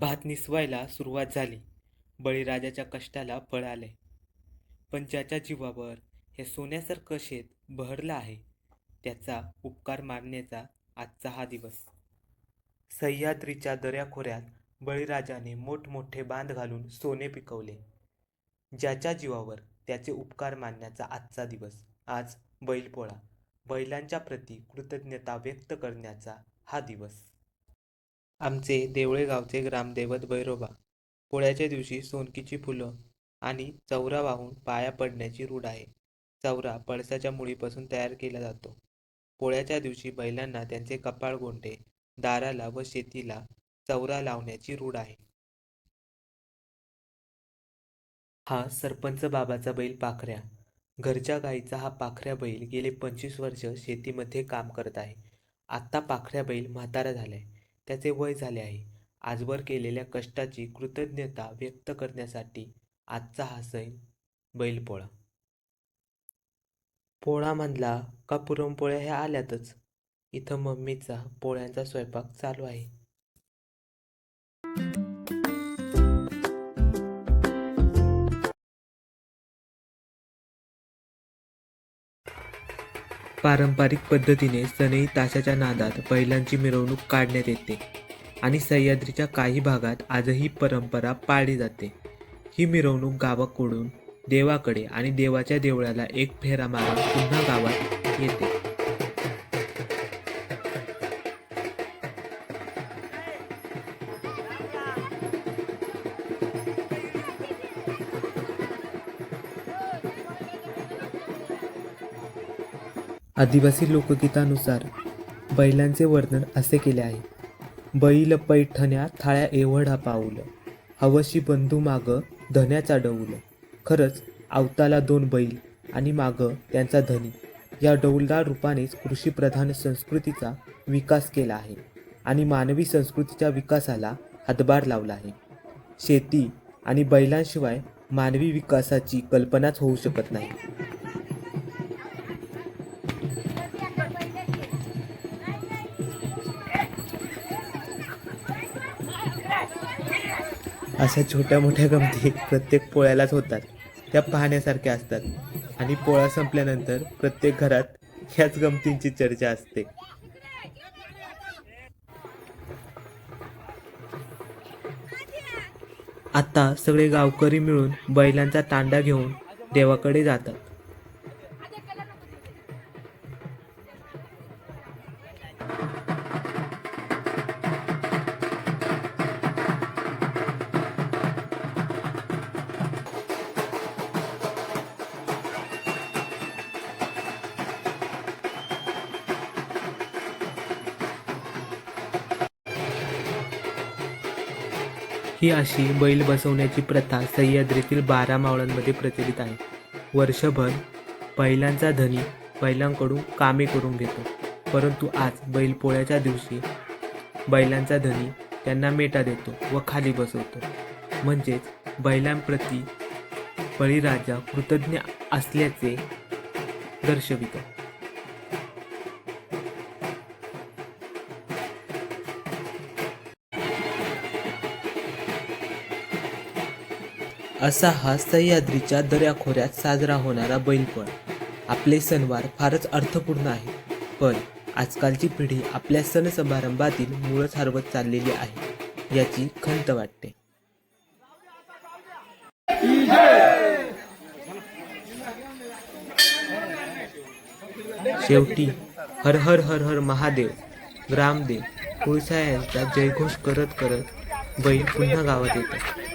भात निसवायला सुरुवात झाली. बळीराजाच्या कष्टाला फळ आले. पण ज्याच्या जीवावर हे सोन्यासारखं शेत बहरलं आहे त्याचा उपकार मानण्याचा आजचा हा दिवस. सह्याद्रीच्या दऱ्याखोऱ्यात बळीराजाने मोठमोठे बांध घालून सोने पिकवले. ज्याच्या जीवावर त्याचे उपकार मानण्याचा आजचा दिवस. आज बैलपोळा बैलांच्या प्रती कृतज्ञता व्यक्त करण्याचा हा दिवस. आमचे देवळे गावचे ग्रामदैवत भैरोबा. पोळ्याच्या दिवशी सोनकीची फुलं आणि चौरा वाहून पाया पडण्याची रूढ आहे. चौरा पळसाच्या मुळीपासून तयार केला जातो. पोळ्याच्या दिवशी बैलांना त्यांचे कपाळ गोंडे दाराला व शेतीला चौरा लावण्याची रूढ आहे. हा सरपंच बाबाचा बैल पाखऱ्या. घरच्या गाईचा हा पाखऱ्या बैल गेले पंचवीस वर्ष शेतीमध्ये काम करत आहे. आत्ता पाखऱ्या बैल म्हातारा झालाय. त्याचे वय झाले आहे. आजवर केलेल्या कष्टाची कृतज्ञता व्यक्त करण्यासाठी आजचा हा सण बैलपोळा. पोळा म्हणला का पुरणपोळ्या ह्या आल्यातच? इथं मम्मीचा पोळ्यांचा स्वयंपाक चालू आहे. पारंपरिक पद्धतीने सनई ताशाच्या नादात बैलांची मिरवणूक काढण्यात येते आणि सह्याद्रीच्या काही भागात आजही परंपरा पाळली जाते. ही मिरवणूक गावाकडून देवाकडे आणि देवाच्या देवळाला एक फेरा मारून पुन्हा गावात येते. आदिवासी लोकगीतानुसार बैलांचे वर्णन असे केले आहे. बैल पैठण्या थाळ्या एवढा पाऊल. हवशी बंधू माग धन्याचा डौल खरंच आवताला दोन बैल आणि माग त्यांचा धनी. या डौलदार रूपानेच कृषीप्रधान संस्कृतीचा विकास केला आहे आणि मानवी संस्कृतीच्या विकासाला हातभार लावला आहे. शेती आणि बैलांशिवाय मानवी विकासाची कल्पनाच होऊ शकत नाही. अशा छोट्या मोठ्या गमती प्रत्येक पोळ्यालाच होतात. त्या पाहण्यासारख्या असतात. आणि पोळा संपल्यानंतर प्रत्येक घरात ह्याच गमतींची चर्चा असते. आता सगळे गावकरी मिळून बैलांचा तांडा घेऊन देवाकडे जातात. ही अशी बैल बसवण्याची प्रथा सह्याद्रीतील बारा मावळांमध्ये प्रचलित आहे. वर्षभर बैलांचा धनी बैलांकडून कामे करून घेतो. परंतु आज बैलपोळ्याच्या दिवशी बैलांचा धनी त्यांना मेटा देतो व खाली बसवतो. म्हणजेच बैलांप्रती बळीराजा कृतज्ञ असल्याचे दर्शवितो असा हा सह्याद्रीच्या दर्याखोऱ्यात साजरा होणारा बैलपण. आपले सणवार फारच अर्थपूर्ण आहे पण आजकालची पिढी आपल्या सण समारंभातील मुळच हरवत चाललेली आहे याची खंत वाटते. शेवटी हर हर हर हर महादेव ग्रामदेव कुळसा यांचा जयघोष करत करत बैल पुन्हा गावात येतात.